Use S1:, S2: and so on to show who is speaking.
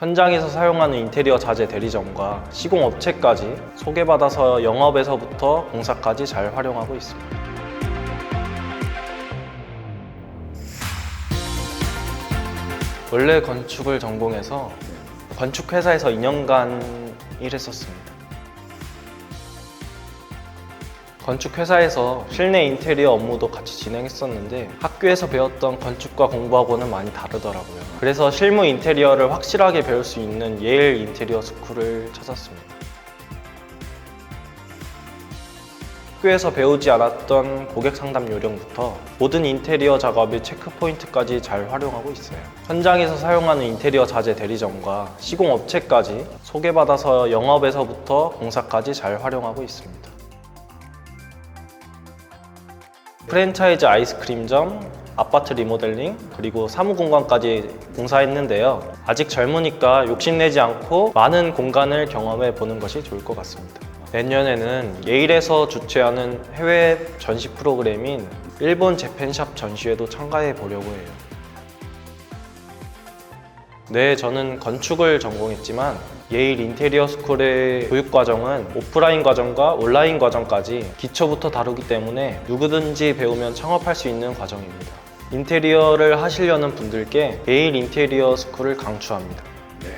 S1: 현장에서 사용하는 인테리어 자재 대리점과 시공 업체까지 소개받아서 영업에서부터 공사까지 잘 활용하고 있습니다. 원래 건축을 전공해서 건축회사에서 2년간 일했었습니다. 건축회사에서 실내 인테리어 업무도 같이 진행했었는데 학교에서 배웠던 건축과 공부하고는 많이 다르더라고요. 그래서 실무 인테리어를 확실하게 배울 수 있는 예일 인테리어 스쿨을 찾았습니다. 학교에서 배우지 않았던 고객 상담 요령부터 모든 인테리어 작업의 체크 포인트까지 잘 활용하고 있어요. 현장에서 사용하는 인테리어 자재 대리점과 시공 업체까지 소개받아서 영업에서부터 공사까지 잘 활용하고 있습니다. 프랜차이즈 아이스크림점, 아파트 리모델링, 그리고 사무공간까지 공사했는데요. 아직 젊으니까 욕심내지 않고 많은 공간을 경험해 보는 것이 좋을 것 같습니다. 내년에는 예일에서 주최하는 해외 전시 프로그램인 일본 재팬샵 전시회도 참가해 보려고 해요. 네, 저는 건축을 전공했지만 예일 인테리어 스쿨의 교육 과정은 오프라인 과정과 온라인 과정까지 기초부터 다루기 때문에 누구든지 배우면 창업할 수 있는 과정입니다. 인테리어를 하시려는 분들께 예일 인테리어 스쿨을 강추합니다.
S2: 네.